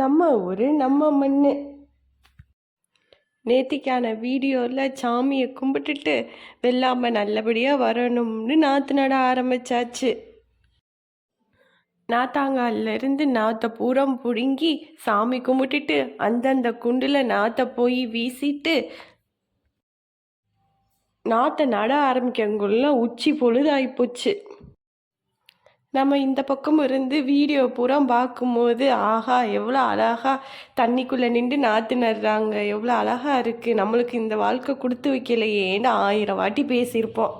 நம்ம ஊர் நம்ம மண் நேத்திக்கான வீடியோவில் சாமியை கும்பிட்டுட்டு வெள்ளாமை நல்லபடியாக வரணும்னு நாற்று நட ஆரம்பிச்சாச்சு. நாத்தாங்காலிருந்து நாற்றை பூரம் பிடுங்கி சாமி கும்பிட்டுட்டு அந்தந்த குண்டில் நாற்றை போய் வீசிட்டு நாற்றை நட ஆரம்பிக்கங்குள்ள உச்சி பொழுதாயிப்போச்சு. நம்ம இந்த பக்கம் இருந்து வீடியோ பூரா பார்க்கும்போது ஆஹா எவ்வளோ அழகாக தண்ணிக்குள்ளே நின்று நாற்று நடுறாங்க எவ்வளோ அழகாக இருக்குது நம்மளுக்கு இந்த வாழ்க்கை கொடுத்து வைக்கலையேன்னு ஆயிரம் வாட்டி பேசியிருப்போம்.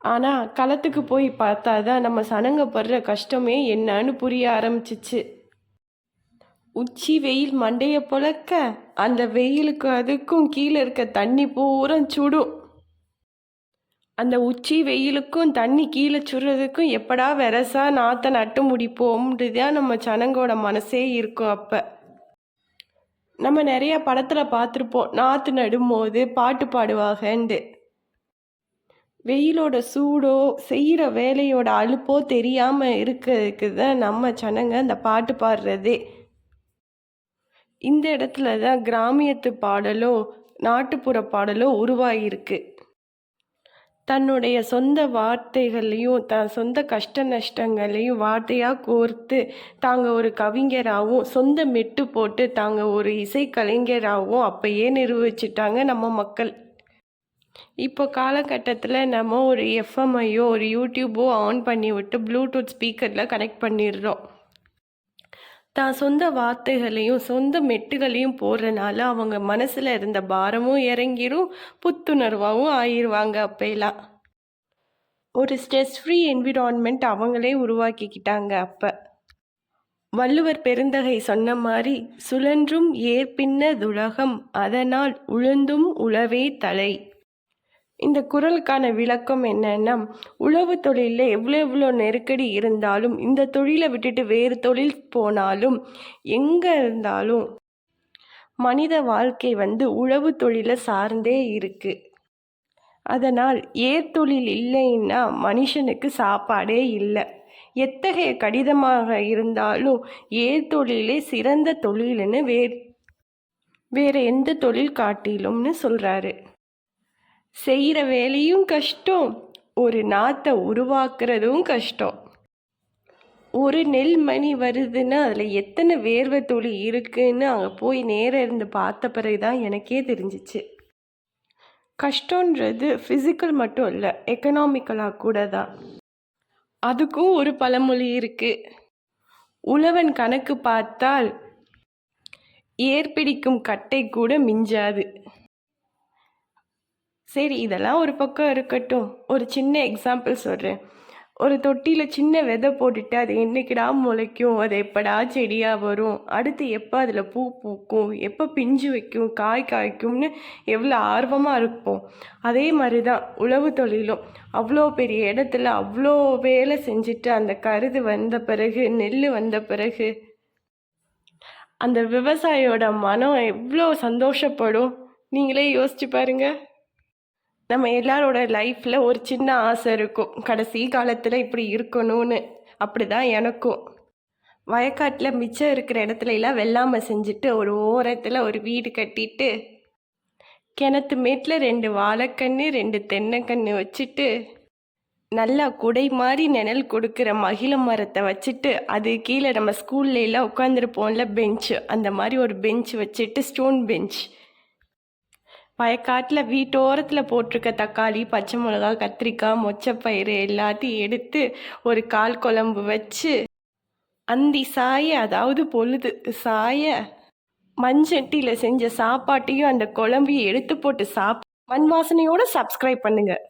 ஆனால் களத்துக்கு போய் பார்த்தா தான் நம்ம சனங்கப்படுற கஷ்டமே என்னன்னு புரிய ஆரம்பிச்சிச்சு. உச்சி வெயில் மண்டையை பொழக்க அந்த வெயிலுக்கு அதுக்கும் கீழே இருக்க தண்ணி பூரா சுடும். அந்த உச்சி வெயிலுக்கும் தண்ணி கீழே சுடுறதுக்கும் எப்படா வெரசா நாற்றை நட்டு முடிப்போம்ன்றது தான் நம்ம ஜனங்களோட மனசே இருக்கும் அப்போ. நம்ம நிறைய படத்தில் பார்த்துருப்போம் நாற்று நடும்போது பாட்டு பாடுவாகண்டு வெயிலோட சூடோ செய்கிற வேலையோட அலுப்போ தெரியாமல் இருக்கிறதுக்கு தான் நம்ம ஜனங்க அந்த பாட்டு பாடுறதே. இந்த இடத்துல தான் கிராமியத்து பாடலோ நாட்டுப்புற பாடலோ உருவாகியிருக்கு தன்னுடைய சொந்த வார்த்தைகளையும் தன் சொந்த கஷ்ட நஷ்டங்களையும் வார்த்தையாக கோர்த்து தாங்க ஒரு கவிஞராகவும் சொந்த மெட்டு போட்டு தாங்க ஒரு இசை கலைஞராகவும் அப்பயே நிரூபிச்சிட்டாங்க நம்ம மக்கள். இப்போ காலகட்டத்தில் நம்ம ஒரு எஃப்எம்ஐயோ ஒரு யூடியூபோ ஆன் பண்ணி விட்டு ப்ளூடூத் ஸ்பீக்கரில் கனெக்ட் பண்ணிடுறோம். தான் சொந்த வார்த்தைகளையும் சொந்த மெட்டுகளையும் போடுறனால அவங்க மனசில் இருந்த பாரமும் இறங்கிடும் புத்துணர்வாகவும் ஆயிடுவாங்க அப்பெல்லாம் ஒரு ஸ்ட்ரெஸ் ஃப்ரீ என்விரான்மெண்ட் அவங்களே உருவாக்கிக்கிட்டாங்க அப்போ. வள்ளுவர் பெருந்தகை சொன்ன மாதிரி சுழன்றும் ஏற்பின்ன துலகம் அதனால் உழுந்தும் உழவே தலை. இந்த குரலுக்கான விளக்கம் என்னன்னா உழவு தொழிலில் எவ்வளோ எவ்வளோ நெருக்கடி இருந்தாலும் இந்த தொழிலை விட்டுட்டு வேறு தொழில் போனாலும் எங்கே இருந்தாலும் மனித வாழ்க்கை வந்து உழவு தொழிலை சார்ந்தே இருக்கு. அதனால் ஏத்தொழில் இல்லைன்னா மனுஷனுக்கு சாப்பாடே இல்லை. எத்தகைய கடிதமாக இருந்தாலும் ஏத்தொழிலே சிறந்த தொழில்னு வேறு வேறு எந்த தொழில் காட்டிலும்னு சொல்கிறாரு செய்கிற வேலையும் கஷ்டம். ஒரு நாத்தை உருவாக்குறதும் கஷ்டம். ஒரு நெல் மணி வருதுன்னா அதில் எத்தனை வேர்வை துளி இருக்குன்னு அங்கே போய் நேரம் இருந்து பார்த்த பிறகு தான் எனக்கே தெரிஞ்சிச்சு. கஷ்டன்றது ஃபிசிக்கல் மட்டும் இல்லை எக்கனாமிக்கலாக கூட தான். அதுக்கும் ஒரு பழமொழி இருக்குது உழவன் கணக்கு பார்த்தால் ஏற்பிடிக்கும் கட்டை கூட மிஞ்சாது. சரி இதெல்லாம் ஒரு பக்கம் இருக்கட்டும். ஒரு சின்ன எக்ஸாம்பிள் சொல்கிறேன் ஒரு தொட்டியில் சின்ன விதை போட்டுட்டு அது என்னைக்கிடா முளைக்கும்? அது எப்படா செடியாக வரும்? அடுத்து எப்போ அதில் பூ பூக்கும்? எப்போ பிஞ்சு வைக்கும்? காய் காய்க்கும்னு எவ்வளோ ஆர்வமாக இருப்போம். அதே மாதிரி தான் உழவு தொழிலும். அவ்வளோ பெரிய இடத்துல அவ்வளோ வேலை செஞ்சுட்டு அந்த கருது வந்த பிறகு நெல் வந்த பிறகு அந்த விவசாயியோட மனம் எவ்வளோ சந்தோஷப்படும்? நீங்களே யோசிச்சு பாருங்கள் நம்ம எல்லாரோட லைஃப்பில் ஒரு சின்ன ஆசை இருக்கும். கடைசி காலத்தில் இப்படி இருக்கணும்னு. அப்படி தான் எனக்கும். வயக்காட்டில் மிச்சம் இருக்கிற இடத்துல எல்லாம் வெள்ளாமை செஞ்சுட்டு ஒரு ஓரத்தில் ஒரு வீடு கட்டிட்டு கிணத்து மேட்டில் ரெண்டு வாழைக்கன்று ரெண்டு தென்னைக்கன்று வச்சுட்டு நல்லா குடை மாதிரி நிழல் கொடுக்குற மகிழ மரத்தை வச்சுட்டு அது கீழே நம்ம ஸ்கூல்ல எல்லாம் உட்காந்துருப்போம்ல பெஞ்சு. அந்த மாதிரி ஒரு பெஞ்ச் வச்சுட்டு ஸ்டோன் பெஞ்ச். வயக்காட்டில் வீட்டோரத்தில் போட்டிருக்க தக்காளி பச்சை மிளகா கத்திரிக்காய் மொச்சப்பயிறு எல்லாத்தையும் எடுத்து ஒரு கால் குழம்பு வச்சு அந்தி சாய அதாவது பொழுது சாய மண்சட்டியில் செஞ்ச சாப்பாட்டையும் அந்த குழம்பையும் எடுத்து போட்டு சாப் மண் வாசனையோடு சப்ஸ்கிரைப் பண்ணுங்கள்